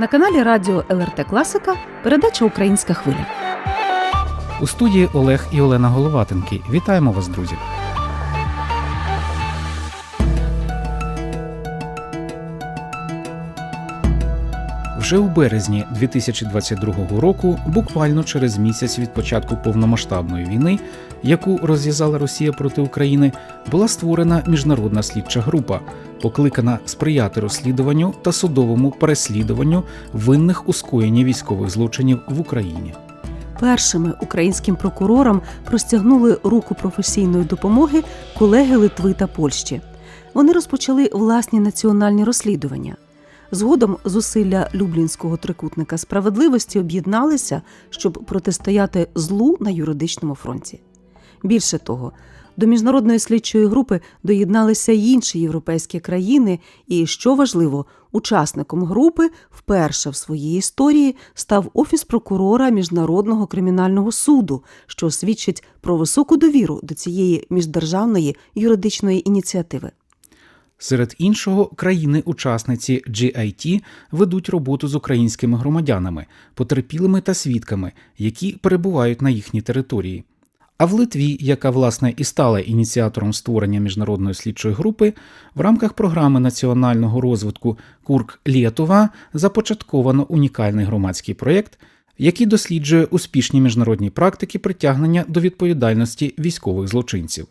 На каналі Радіо ЛРТ Класика передача Українська хвиля. У студії Олег і Олена Головатенки. Вітаємо вас, друзі. Вже у березні 2022 року, буквально через місяць від початку повномасштабної війни, яку розв'язала Росія проти України, була створена міжнародна слідча група, покликана сприяти розслідуванню та судовому переслідуванню винних у скоєнні військових злочинів в Україні. Першими українським прокурорам простягнули руку професійної допомоги колеги Литви та Польщі. Вони розпочали власні національні розслідування. Згодом зусилля Люблінського трикутника справедливості об'єдналися, щоб протистояти злу на юридичному фронті. Більше того, до міжнародної слідчої групи доєдналися й інші європейські країни, і, що важливо, учасником групи вперше в своїй історії став офіс прокурора міжнародного кримінального суду, що свідчить про високу довіру до цієї міждержавної юридичної ініціативи. Серед іншого, країни-учасниці GIT ведуть роботу з українськими громадянами, потерпілими та свідками, які перебувають на їхній території. А в Литві, яка власне і стала ініціатором створення міжнародної слідчої групи, в рамках програми національного розвитку Курк Лєтова започатковано унікальний громадський проєкт, який досліджує успішні міжнародні практики притягнення до відповідальності військових злочинців.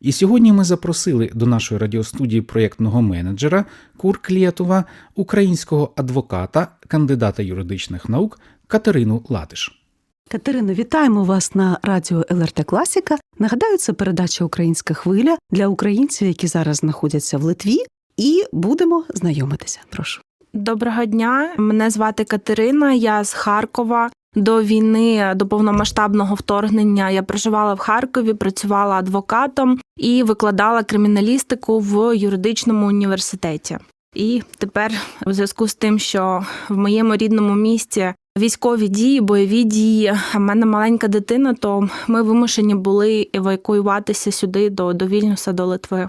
І сьогодні ми запросили до нашої радіостудії проєктного менеджера Курк Лєтова, українського адвоката, кандидата юридичних наук Катерину Латиш. Катерино, вітаємо вас на радіо ЛРТ Класіка. Нагадаю, це передача Українська хвиля для українців, які зараз знаходяться в Литві, і будемо знайомитися. Прошу. Доброго дня. Мене звати Катерина. Я з Харкова. До війни, до повномасштабного вторгнення я проживала в Харкові, працювала адвокатом і викладала криміналістику в юридичному університеті. І тепер, у зв'язку з тим, що в моєму рідному місті військові дії, бойові дії, в мене маленька дитина, то ми вимушені були евакуюватися сюди до, до Вільнюса, до Литви.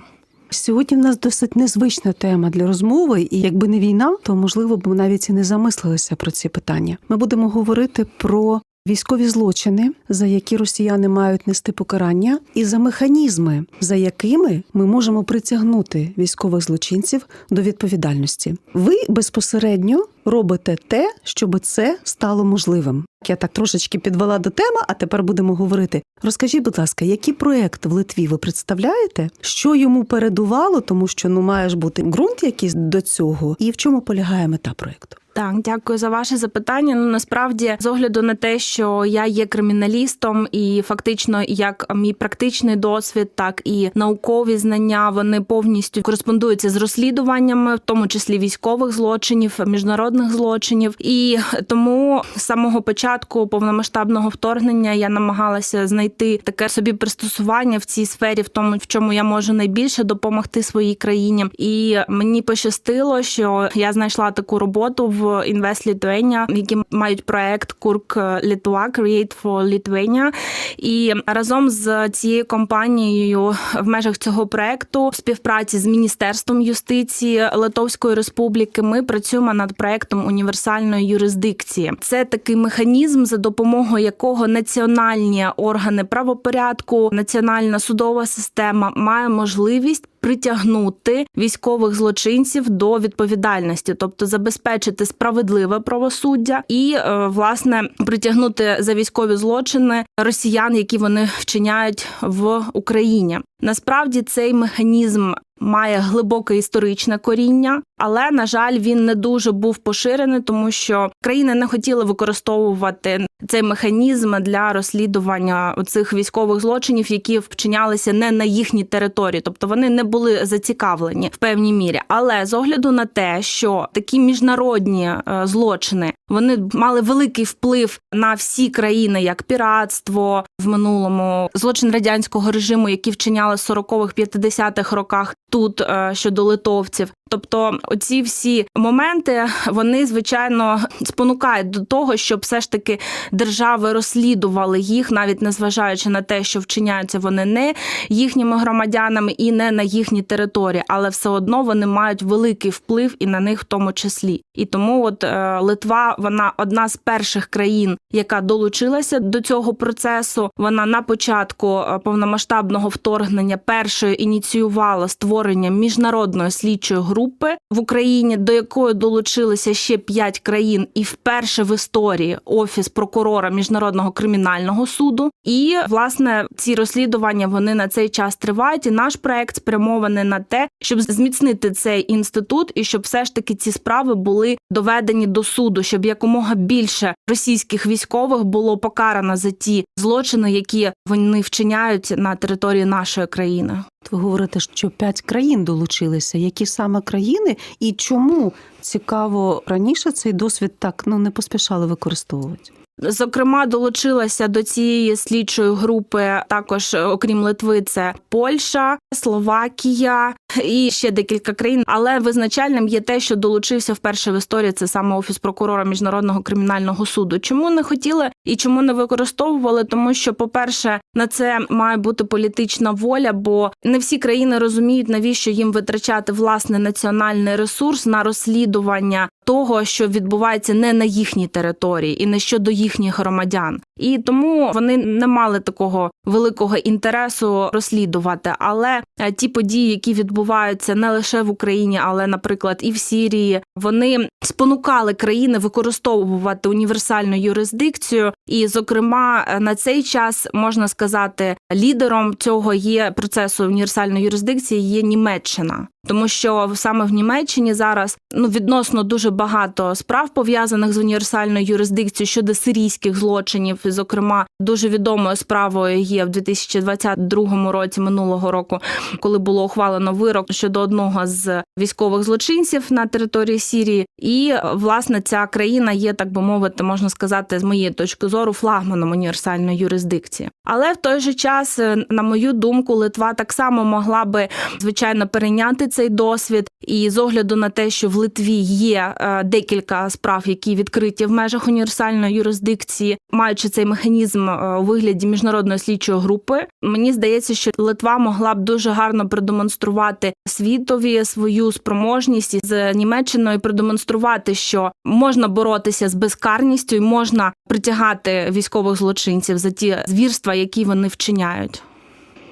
Сьогодні в нас досить незвична тема для розмови, і якби не війна, то можливо б навіть і не замислилися про ці питання. Ми будемо говорити про військові злочини, за які росіяни мають нести покарання, і за механізми, за якими ми можемо притягнути військових злочинців до відповідальності. Ви безпосередньо робите те, щоб це стало можливим. Я так трошечки підвела до теми, а тепер будемо говорити. Розкажіть, будь ласка, який проект в Литві ви представляєте? Що йому передувало, тому що ну має бути ґрунт якийсь до цього, і в чому полягає мета проекту? Так, дякую за ваше запитання. Ну насправді, з огляду на те, що я є криміналістом, і фактично, як мій практичний досвід, так і наукові знання вони повністю кореспондуються з розслідуваннями, в тому числі військових злочинів, міжнародних злочинів. І тому з самого початку повномасштабного вторгнення я намагалася знайти таке собі пристосування в цій сфері, в тому, в чому я можу найбільше допомогти своїй країні. І мені пощастило, що я знайшла таку роботу в Invest Lithuania, які мають проект Курк Литва Create for Lithuania. І разом з цією компанією в межах цього проекту, в співпраці з міністерством юстиції Литовської Республіки, ми працюємо над проектом універсальної юрисдикції. Це такий механізм, за допомогою якого національні органи правопорядку, національна судова система має можливість. Притягнути військових злочинців до відповідальності, тобто забезпечити справедливе правосуддя і е, власне притягнути за військові злочини росіян, які вони вчиняють в Україні. Насправді цей механізм має глибоке історичне коріння, але на жаль, він не дуже був поширений, тому що країни не хотіли використовувати цей механізм для розслідування цих військових злочинів, які вчинялися не на їхній території, тобто вони не були зацікавлені в певній мірі. Але з огляду на те, що такі міжнародні е, злочини вони мали великий вплив на всі країни, як піратство в минулому, злочин радянського режиму, які вчиняли в 40-х, 50-х роках тут е, щодо литовців. Тобто, оці всі моменти вони звичайно спонукають до того, щоб все ж таки держави розслідували їх, навіть незважаючи на те, що вчиняються вони не їхніми громадянами і не на їхній території, але все одно вони мають великий вплив і на них в тому числі. І тому, от е, Литва, вона одна з перших країн, яка долучилася до цього процесу. Вона на початку е, повномасштабного вторгнення першою ініціювала створення міжнародної слідчої групи в Україні, до якої долучилися ще п'ять країн, і вперше в історії офіс прокурора міжнародного кримінального суду. І власне ці розслідування вони на цей час тривають. І наш проект спрямований на те, щоб зміцнити цей інститут, і щоб все ж таки ці справи були доведені до суду, щоб якомога більше російських військових було покарано за ті злочини, які вони вчиняють на території нашої країни. Ви говорите, що п'ять країн долучилися. Які саме країни і чому цікаво раніше цей досвід так ну не поспішали використовувати? Зокрема, долучилася до цієї слідчої групи також, е, окрім Литви, це Польща, Словакія і ще декілька країн. Але визначальним є те, що долучився вперше в історії. Це саме офіс прокурора міжнародного кримінального суду. Чому не хотіли і чому не використовували? Тому що, по-перше, на це має бути політична воля, бо не всі країни розуміють, навіщо їм витрачати власний національний ресурс на розслідування того, що відбувається не на їхній території і не щодо їхніх громадян. І тому вони не мали такого великого інтересу розслідувати. Але е, ті події, які відбуваються не лише в Україні, але, наприклад, і в Сірії, вони спонукали країни використовувати універсальну юрисдикцію. І, зокрема, е, на цей час можна сказати, лідером цього є процесу універсальної юрисдикції є Німеччина. Тому що саме в Німеччині зараз ну відносно дуже багато справ пов'язаних з універсальною юрисдикцією щодо сирійських злочинів. Зокрема, дуже відомою справою є в 2022 році минулого року, коли було ухвалено вирок щодо одного з військових злочинців на території Сірії. І власне ця країна є, так би мовити, можна сказати, з моєї точки зору, флагманом універсальної юрисдикції. Але в той же час, на мою думку, Литва так само могла би звичайно перейняти цей досвід. І з огляду на те, що в Литві є е, декілька справ, які відкриті в межах універсальної юрисдикції, маючи цей механізм е, у вигляді міжнародної слідчої групи, мені здається, що Литва могла б дуже гарно продемонструвати світові свою спроможність з Німеччиною продемонструвати, що можна боротися з безкарністю і можна притягати військових злочинців за ті звірства, які вони вчиняють.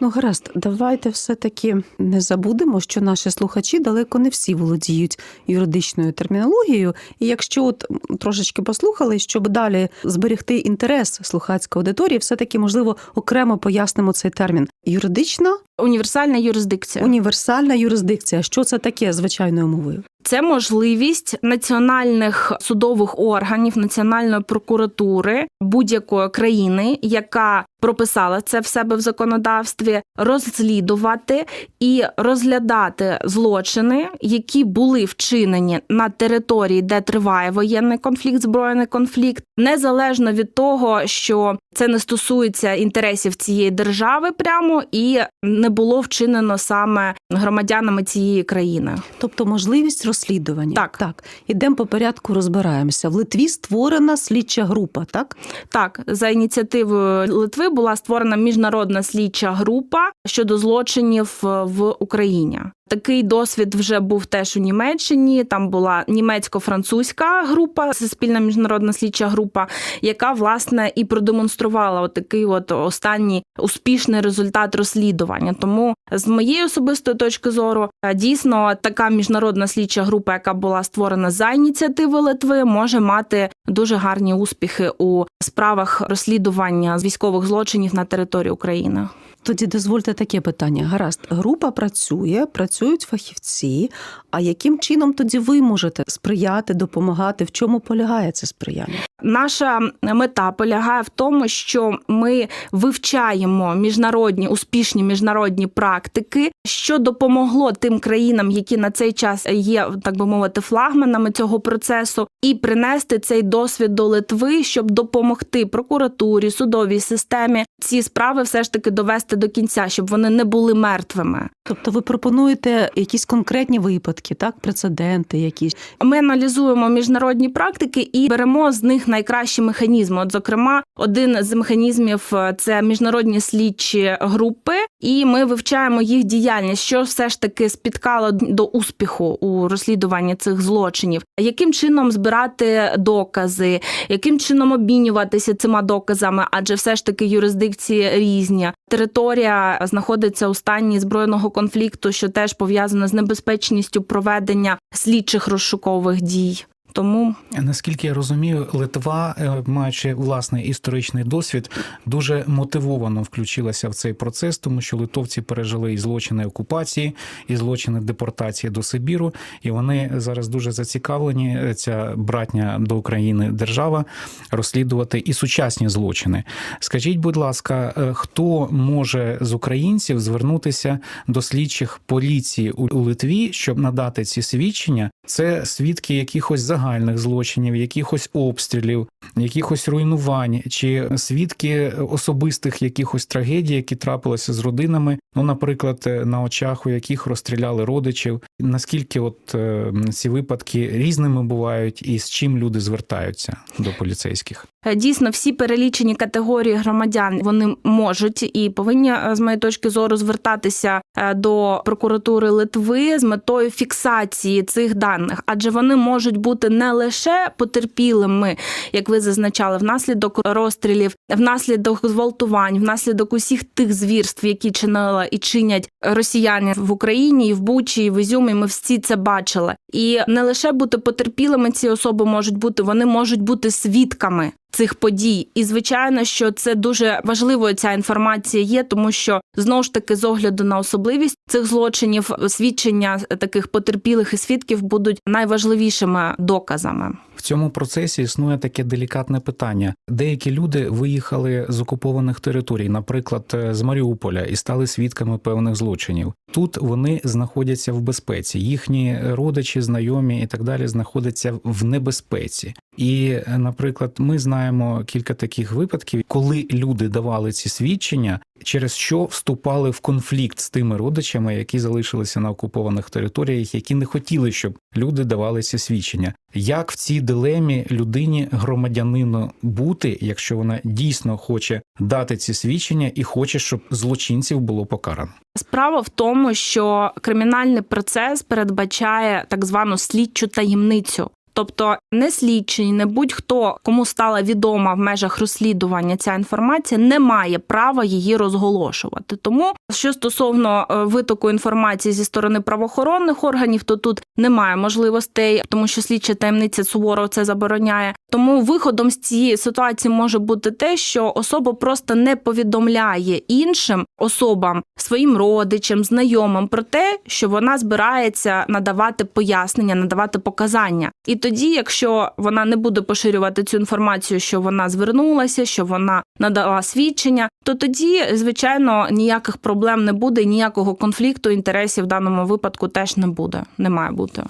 Ну, гаразд, давайте все-таки не забудемо, що наші слухачі далеко не всі володіють юридичною термінологією. І якщо от трошечки послухали, щоб далі зберегти інтерес слухацької аудиторії, все-таки можливо окремо пояснимо цей термін. Юридична Універсальна юрисдикція. універсальна юрисдикція. Що це таке звичайною мовою? Це можливість національних судових органів, національної прокуратури будь-якої країни, яка прописала це в себе в законодавстві, розслідувати і розглядати злочини, які були вчинені на території, де триває воєнний конфлікт, збройний конфлікт, незалежно від того, що це не стосується інтересів цієї держави, прямо і не було вчинено саме громадянами цієї країни. Тобто можливість розслідування. Так. так. Ідемо по порядку, розбираємося. В Литві створена слідча група, так? Так, за ініціативою Литви була створена міжнародна слідча група щодо злочинів е, в Україні. Такий досвід вже був теж у Німеччині. Там була німецько-французька група, спільна міжнародна слідча група, яка власне і продемонструвала от такий от останній успішний результат розслідування. Тому з моєї особистої точки зору, е, дійсно така міжнародна слідча група, яка була створена за ініціативи Литви, може мати дуже гарні успіхи у справах розслідування військових злочинів на території України. Тоді дозвольте таке питання. Гаразд, група працює, працюють фахівці. А яким чином тоді ви можете сприяти, допомагати? В чому полягає це сприяння? Наша мета полягає в тому, що ми вивчаємо міжнародні успішні міжнародні практики, що допомогло тим країнам, які на цей час є, так би мовити, флагманами цього процесу, і принести цей досвід до Литви, щоб допомогти прокуратурі, судовій системі ці справи все ж таки довести довести до кінця, щоб вони не були мертвими. Тобто ви пропонуєте якісь конкретні випадки, так, прецеденти якісь. Ми аналізуємо міжнародні практики і беремо з них найкращі механізми. От, зокрема, один з механізмів е, це міжнародні слідчі групи, і ми вивчаємо їх діяльність, що все ж таки спіткало до успіху у розслідуванні цих злочинів, яким чином збирати докази, яким чином обмінюватися цими доказами, адже все ж таки юрисдикції різні. Територія знаходиться у стані збройного конфлікту, що теж пов'язано з небезпечністю проведення слідчих розшукових дій. Тому Наскільки я розумію, Литва, е, маючи власний історичний досвід, дуже мотивовано включилася в цей процес, тому що литовці пережили і злочини окупації, і злочини депортації до Сибіру, і вони зараз дуже зацікавлені, е, ця братня до України держава, розслідувати і сучасні злочини. Скажіть, будь ласка, е, хто може з українців звернутися до слідчих поліції у Литві, щоб надати ці свідчення? Це свідки якихось загальних злочинів, якихось обстрілів, якихось руйнувань, чи свідки особистих якихось трагедій, які трапилися з родинами, ну, наприклад, на очах, у яких розстріляли родичів. Наскільки от е, ці випадки різними бувають, і з чим люди звертаються до поліцейських? е, дійсно всі перелічені категорії громадян вони можуть і повинні е, з моєї точки зору звертатися до прокуратури Литви з метою фіксації цих даних, адже вони можуть бути не лише потерпілими, як ви зазначали, внаслідок розстрілів, внаслідок зґвалтувань, внаслідок усіх тих звірств, які чинили і чинять росіяни в Україні, і в Бучі, і в Ізюмі. Ми всі це бачили. І не лише бути потерпілими, ці особи можуть бути, вони можуть бути свідками. Цих подій, і звичайно, що це дуже важливо. Ця інформація є, тому що знову ж таки, з огляду на особливість цих злочинів, свідчення таких потерпілих і свідків будуть найважливішими доказами. В цьому процесі існує таке делікатне питання. Деякі люди виїхали з окупованих територій, наприклад, е, з Маріуполя, і стали свідками певних злочинів. Тут вони знаходяться в безпеці. Їхні родичі, знайомі і так далі знаходяться в небезпеці. І, наприклад, ми знаємо кілька таких випадків, коли люди давали ці свідчення, через що вступали в конфлікт з тими родичами, які залишилися на окупованих територіях, які не хотіли, щоб люди давали ці свідчення. Як в цій дилемі людині, громадянину бути, якщо вона дійсно хоче дати ці свідчення і хоче, щоб злочинців було покарано? Справа в тому, що кримінальний процес передбачає так звану слідчу таємницю. Тобто не слідчий, не будь-хто, кому стала відома в межах розслідування ця інформація, не має права її розголошувати. Тому, що стосовно е, витоку інформації зі сторони правоохоронних органів, то тут немає можливостей, тому що слідча таємниця суворо це забороняє. Тому виходом з цієї ситуації може бути те, що особа просто не повідомляє іншим особам, своїм родичам, знайомим про те, що вона збирається надавати пояснення, надавати показання. І тоді, якщо вона не буде поширювати цю інформацію, що вона звернулася, що вона надала свідчення, то тоді, звичайно, ніяких проблем не буде, ніякого конфлікту інтересів в даному випадку теж не буде, не має бути.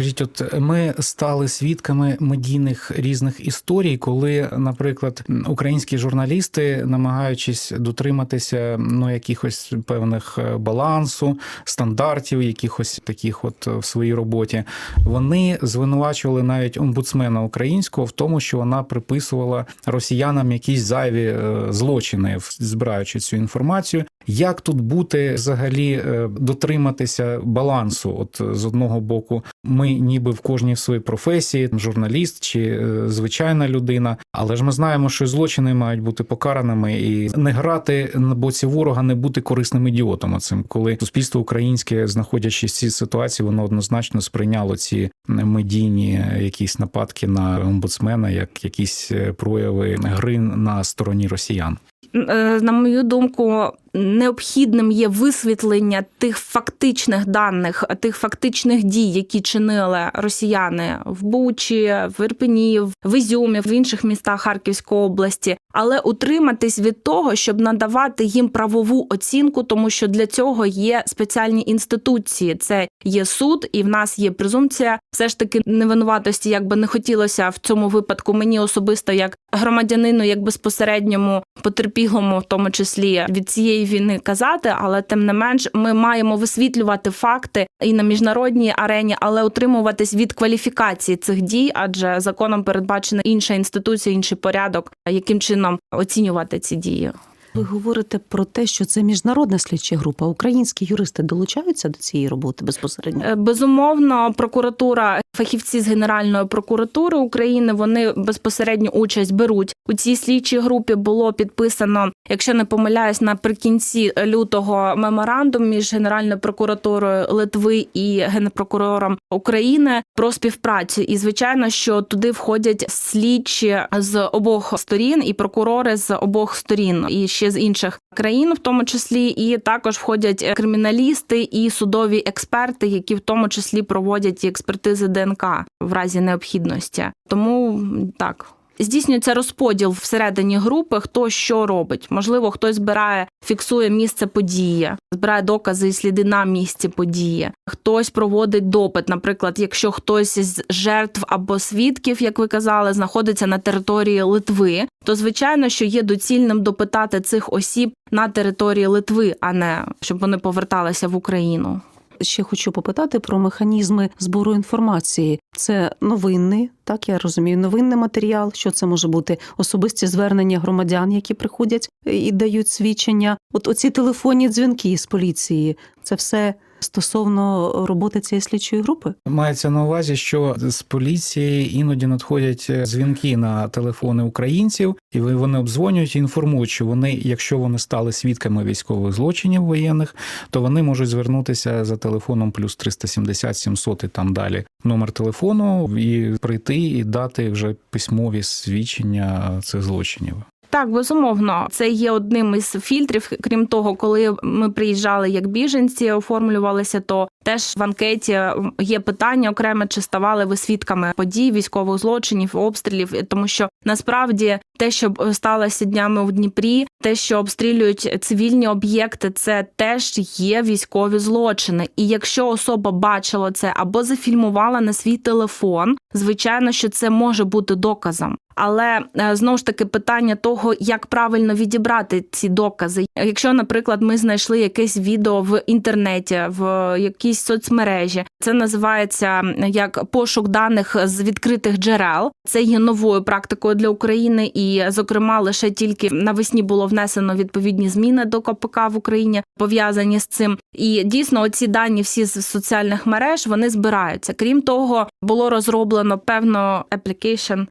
Скажіть, от ми стали свідками медійних різних історій, коли, наприклад, українські журналісти, намагаючись дотриматися ну якихось певних е, балансу, стандартів, якихось таких, от в своїй роботі, вони звинувачували навіть омбудсмена українського в тому, що вона приписувала росіянам якісь зайві е, злочини, збираючи цю інформацію. Як тут бути взагалі е, дотриматися балансу? От з одного боку, ми ніби в кожній своїй професії, журналіст чи е, звичайна людина, але ж ми знаємо, що злочини мають бути покараними і не грати на боці ворога, не бути корисним ідіотом. Оцим, коли суспільство українське, знаходячись в цій ситуації, воно однозначно сприйняло ці медійні якісь нападки на омбудсмена, як якісь е, прояви гри на стороні росіян. Е, На мою думку, необхідним є висвітлення тих фактичних даних, тих фактичних дій, які чинили росіяни в Бучі, в Ірпені, в Ізюмі, в інших містах Харківської області, але утриматись від того, щоб надавати їм правову оцінку, тому що для цього є спеціальні інституції. Це є суд, і в нас є презумпція. Все ж таки невинуватості, як би не хотілося в цьому випадку. Мені особисто як громадянину, як безпосередньому потерпілому, в тому числі від цієї війни казати, але тим не менш ми маємо висвітлювати факти і на міжнародній арені, але утримуватись від кваліфікації цих дій, адже законом передбачена інша інституція, інший порядок, яким чином оцінювати ці дії. Ви говорите про те, що це міжнародна слідча група. Українські юристи долучаються до цієї роботи безпосередньо. Е, Безумовно, прокуратура, фахівці з Генеральної прокуратури України вони безпосередньо участь беруть у цій слідчій групі. Було підписано, якщо не помиляюсь, наприкінці лютого меморандум між Генеральною прокуратурою Литви і генпрокурором України про співпрацю. І звичайно, що туди входять слідчі з обох сторін і прокурори з обох сторін, і ще з інших країн, в тому числі, і також входять криміналісти і судові експерти, які в тому числі проводять експертизи ДНК в разі необхідності. Тому так. Здійснюється розподіл всередині групи, хто що робить. Можливо, хтось збирає, фіксує місце події, збирає докази і сліди на місці події. Хтось проводить допит. Наприклад, якщо хтось з жертв або свідків, як ви казали, знаходиться на території Литви, то звичайно, що є доцільним допитати цих осіб на території Литви, а не щоб вони поверталися в Україну. Ще хочу попитати про механізми збору інформації. Це новинний, так я розумію, новинний матеріал. Що це може бути? Особисті звернення громадян, які приходять і дають свідчення. От оці телефонні дзвінки з поліції. Це все стосовно роботи цієї слідчої групи. Мається на увазі, що з поліції іноді надходять е, дзвінки на телефони українців, і вони обдзвонюють і інформують, що вони, якщо вони стали свідками військових злочинів воєнних, то вони можуть звернутися за телефоном плюс 370 700 і там далі номер телефону і прийти і дати вже письмові свідчення цих злочинів. Так, безумовно, це є одним із фільтрів. Крім того, коли ми приїжджали як біженці, оформлювалися, то теж в анкеті є питання окреме, чи ставали ви свідками подій, військових злочинів, обстрілів, тому що насправді те, що сталося днями у Дніпрі, те, що обстрілюють цивільні об'єкти, це теж є військові злочини. І якщо особа бачила це або зафільмувала на свій телефон, звичайно, що це може бути доказом. Але е, знову ж таки питання того, як правильно відібрати ці докази. Якщо, наприклад, ми знайшли якесь відео в інтернеті, в якійсь соцмережі, це називається як пошук даних з відкритих джерел. Це є новою практикою для України, і, зокрема, лише тільки навесні було внесено відповідні зміни до КПК в Україні, пов'язані з цим. І дійсно, оці дані всі з соціальних мереж вони збираються. Крім того, було розроблено певно application,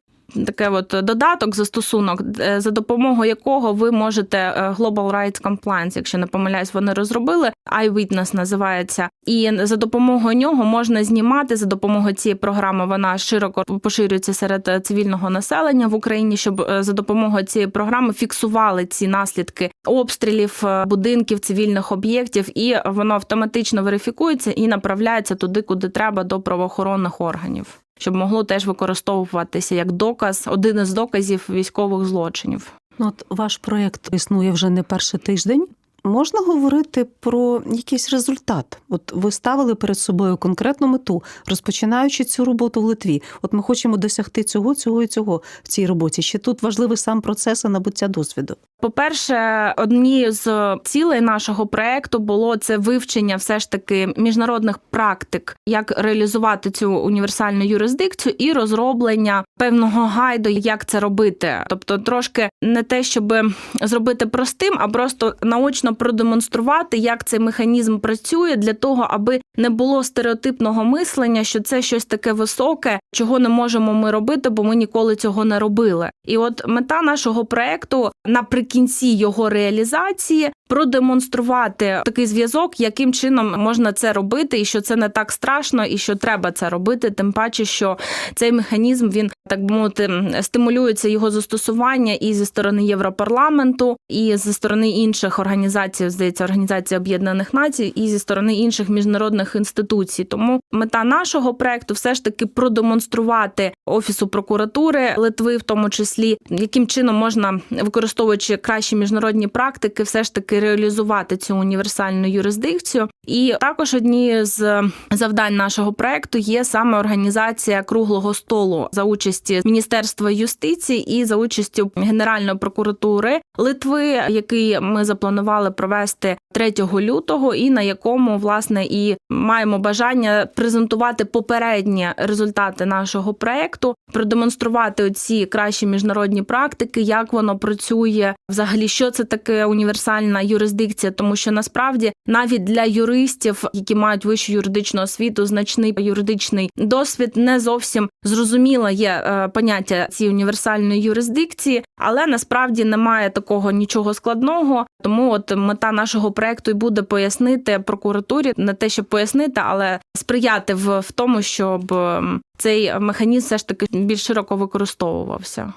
Таке от додаток, застосунок, е, за допомогою якого ви можете е, Global Rights Compliance, якщо не помиляюсь, вони розробили. iWitness називається, і за допомогою нього можна знімати за допомогою цієї програми. Вона широко поширюється серед е, цивільного населення в Україні, щоб за допомогою цієї програми фіксували ці наслідки обстрілів будинків, цивільних об'єктів, і воно автоматично верифікується і направляється туди, куди треба до правоохоронних органів щоб могло теж використовуватися як доказ, один із доказів військових злочинів. Ну, от ваш проєкт існує вже не перший тиждень. Можна говорити про якийсь результат? От ви ставили перед собою конкретну мету, розпочинаючи цю роботу в Литві. От ми хочемо досягти цього, цього і цього в цій роботі. Ще тут важливий сам процес і набуття досвіду. По-перше, однією з цілей нашого проекту було це вивчення все ж таки міжнародних практик, як реалізувати цю універсальну юрисдикцію, і розроблення певного гайду, як це робити. Тобто, трошки не те, щоб зробити простим, а просто наочно продемонструвати, як цей механізм працює для того, аби не було стереотипного мислення, що це щось таке високе, чого не можемо ми робити, бо ми ніколи цього не робили. І от мета нашого проекту наприкінці його реалізації продемонструвати такий зв'язок, яким чином можна це робити, і що це не так страшно, і що треба це робити. Тим паче, що цей механізм він так би мовити стимулюється його застосування і зі сторони Європарламенту, і зі сторони інших організацій, здається, Організації Об'єднаних Націй, і зі сторони інших міжнародних інституцій. Тому мета нашого проекту все ж таки продемонструвати офісу прокуратури Литви, в тому числі, яким чином можна використовуючи кращі міжнародні практики, все ж таки реалізувати цю універсальну юрисдикцію. І також одні з завдань нашого проекту є саме організація круглого столу за участі Міністерства юстиції і за участю Генеральної прокуратури Литви, який ми запланували провести 3 лютого, і на якому власне і маємо бажання презентувати попередні результати нашого проекту, продемонструвати оці кращі міжнародні практики, як воно працює, взагалі, що це таке універсальна юрисдикція, тому що насправді навіть для юристів, які мають вищу юридичну освіту, значний юридичний досвід, не зовсім зрозуміло є е, поняття цієї універсальної юрисдикції, але насправді немає такого нічого складного. Тому от мета нашого проекту і буде пояснити прокуратурі не те, щоб пояснити, але сприяти в, в тому, щоб цей механізм все ж таки більш широко використовувався.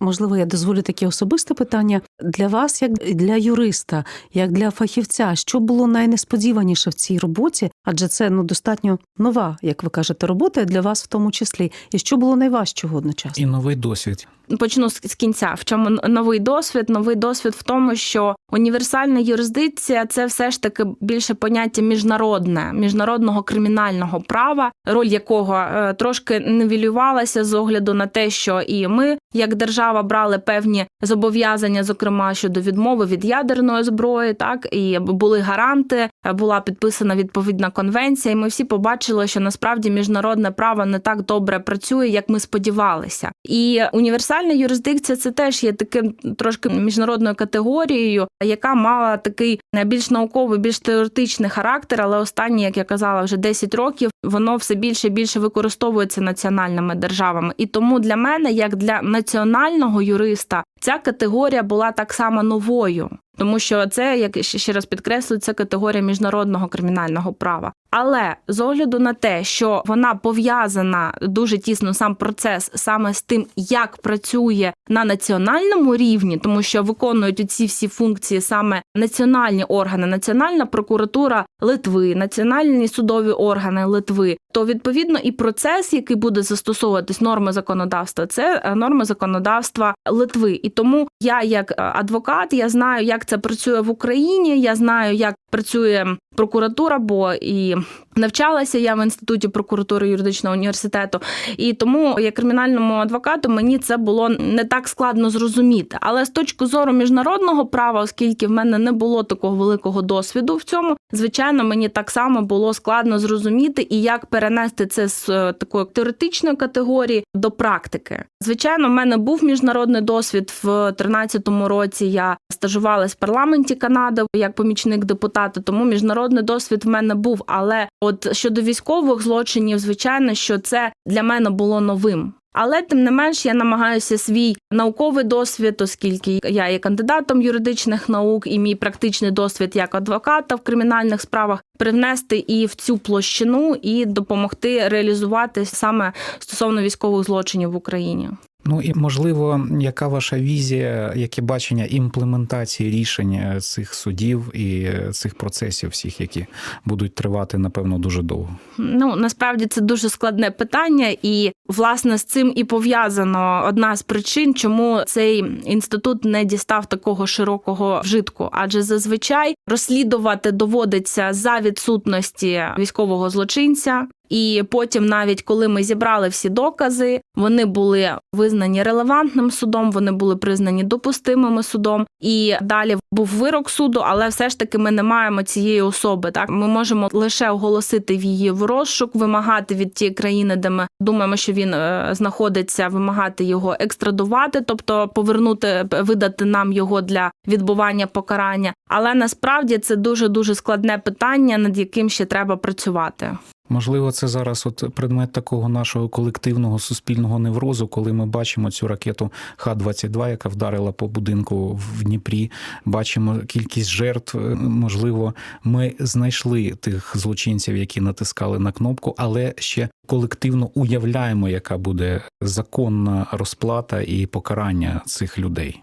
Можливо, я дозволю таке особисте питання для вас, як для юриста, як для фахівця, що було найнесподіваніше в цій роботі, адже це ну достатньо нова, як ви кажете, робота для вас в тому числі. І що було найважчого одночасно? І новий досвід. Почну з з кінця. В чому новий досвід? Новий досвід в тому, що універсальна юрисдикція це все ж таки більше поняття міжнародне, міжнародного кримінального права, роль якого е, трошки нивелювалася з огляду на те, що і ми, як держава, брали певні зобов'язання, зокрема щодо відмови від ядерної зброї, так і були гаранти, була підписана відповідна конвенція, і ми всі побачили, що насправді міжнародне право не так добре працює, як ми сподівалися. І універсальна юрисдикція це теж є таким трошки міжнародною категорією, яка мала такий більш науковий, більш теоретичний характер, але останні, як я казала, вже 10 років воно все більше і більше використовується національними державами. І тому для мене, як для національного юриста, ця категорія була так само новою. Тому що це, як ще- раз підкреслю, це категорія міжнародного кримінального права. Але з огляду на те, що вона пов'язана дуже тісно сам процес саме з тим, як працює на національному рівні, тому що виконують ці всі функції саме національні органи, Національна прокуратура Литви, національні судові органи Литви, то відповідно і процес, який буде застосовуватись норми законодавства, це е, норми законодавства Литви. І тому я, як е, адвокат, я знаю, як це працює в Україні. Я знаю, як працює прокуратура, бо і навчалася я в інституті прокуратури юридичного університету. І тому, як кримінальному адвокату, мені це було не так складно зрозуміти. Але з точки зору міжнародного права, оскільки в мене не було такого великого досвіду в цьому, звичайно, мені так само було складно зрозуміти і як перенести це з е, такої теоретичної категорії до практики. Звичайно, в мене був міжнародний досвід в 2013 році. Я стажувалась в парламенті Канади як помічник депутата, тому міжнародний досвід в мене був. Але от щодо військових злочинів, звичайно, що це для мене було новим. Але тим не менш я намагаюся свій науковий досвід, оскільки я є кандидатом юридичних наук, і мій практичний досвід як адвоката в кримінальних справах привнести і в цю площину, і допомогти реалізувати саме стосовно військових злочинів в Україні. Ну і можливо, яка ваша візія, яке бачення імплементації рішень е, цих судів і цих процесів, всіх, які будуть тривати, напевно, дуже довго? Ну насправді це дуже складне питання, і власне з цим і пов'язано одна з причин, чому цей інститут не дістав такого широкого вжитку. Адже зазвичай розслідувати доводиться за відсутності військового злочинця. І потім, навіть коли ми зібрали всі докази, вони були визнані релевантним судом, вони були признані допустимими судом. І далі був вирок суду, але все ж таки ми не маємо цієї особи. Так ми можемо лише оголосити в її в розшук, вимагати від тієї країни, де ми думаємо, що він е, знаходиться, вимагати його екстрадувати, тобто повернути, видати нам його для відбування покарання. Але насправді це дуже дуже складне питання, над яким ще треба працювати. Можливо, це зараз от предмет такого нашого колективного суспільного неврозу, коли ми бачимо цю ракету Х-22, яка вдарила по будинку в Дніпрі. Бачимо кількість жертв. Можливо, ми знайшли тих злочинців, які натискали на кнопку, але ще колективно уявляємо, яка буде законна розплата і покарання цих людей.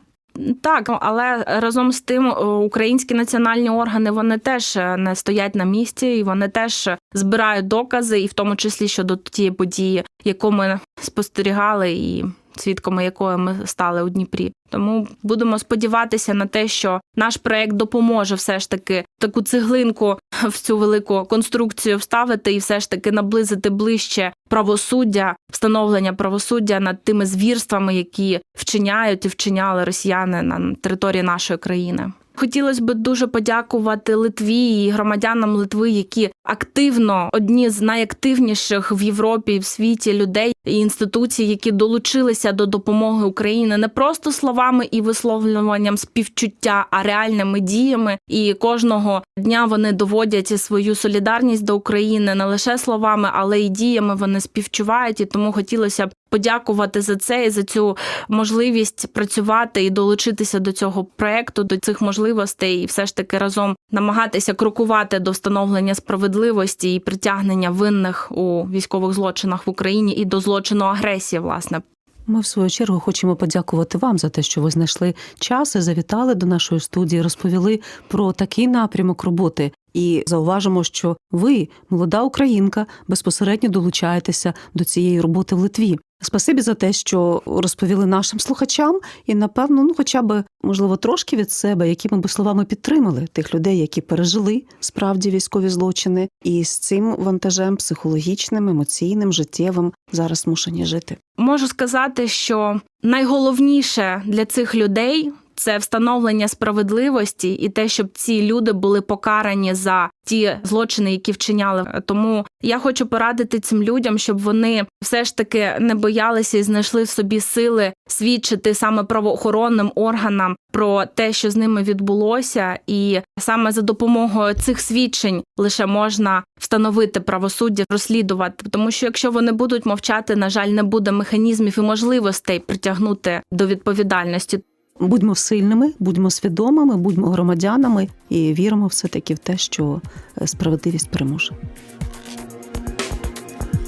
Так, але разом з тим е, українські національні органи вони теж е, не стоять на місці, і вони теж збирають докази, і в тому числі щодо тієї події, яку ми спостерігали, і свідками якої ми стали у Дніпрі. Тому будемо сподіватися на те, що наш проект допоможе все ж таки таку цеглинку в цю велику конструкцію вставити і все ж таки наблизити ближче правосуддя, встановлення правосуддя над тими звірствами, які вчиняють і вчиняли росіяни на території нашої країни. Хотілося б дуже подякувати Литві і громадянам Литви, які активно одні з найактивніших в Європі і в світі людей і інституцій, які долучилися до допомоги Україні не просто словами і висловлюванням співчуття, а реальними діями. І кожного дня вони доводять свою солідарність до України не лише словами, але й діями вони співчувають. І тому хотілося б подякувати за це і за цю можливість працювати і долучитися до цього проекту, до цих можливостей, і все ж таки разом намагатися крокувати до встановлення справедливості і притягнення винних у військових злочинах в Україні і до злочину агресії, власне. Ми в свою чергу хочемо подякувати вам за те, що ви знайшли час і завітали до нашої студії, розповіли про такий напрямок роботи. І зауважимо, що ви, молода українка, безпосередньо долучаєтеся до цієї роботи в Литві. Спасибі за те, що розповіли нашим слухачам, і напевно, ну хоча б можливо трошки від себе, якими би словами підтримали тих людей, які пережили справді військові злочини, і з цим вантажем психологічним, емоційним, життєвим зараз змушені жити. Можу сказати, що найголовніше для цих людей це встановлення справедливості і те, щоб ці люди були покарані за ті злочини, які вчиняли. Тому я хочу порадити цим людям, щоб вони все ж таки не боялися і знайшли в собі сили свідчити саме правоохоронним органам про те, що з ними відбулося, і саме за допомогою цих свідчень лише можна встановити правосуддя, розслідувати. Тому що якщо вони будуть мовчати, на жаль, не буде механізмів і можливостей притягнути до відповідальності. Будьмо сильними, будьмо свідомими, будьмо громадянами і віримо все таки в те, що е, справедливість переможе.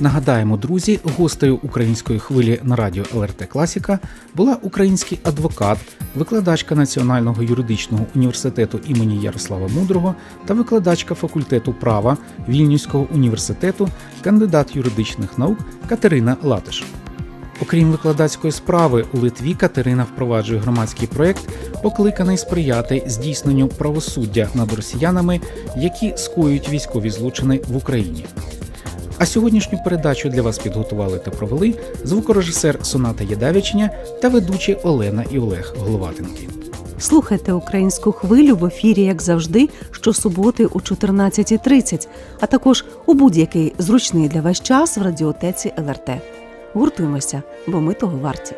Нагадаємо, друзі, гостею української хвилі на радіо ЛРТ Класіка була український адвокат, викладачка Національного юридичного університету імені Ярослава Мудрого та викладачка факультету права Вільнюського університету, кандидат юридичних наук Катерина Латиш. Окрім викладацької справи, у Литві Катерина впроваджує громадський проєкт, покликаний сприяти здійсненню правосуддя над росіянами, які скоюють військові злочини в Україні. А сьогоднішню передачу для вас підготували та провели звукорежисер Соната Єдавічня та ведучі Олена і Олег Головатенки. Слухайте українську хвилю в ефірі, як завжди, щосуботи о 14.30, а також у будь-який зручний для вас час в радіотеці ЛРТ. Гуртуємося, бо ми того варті.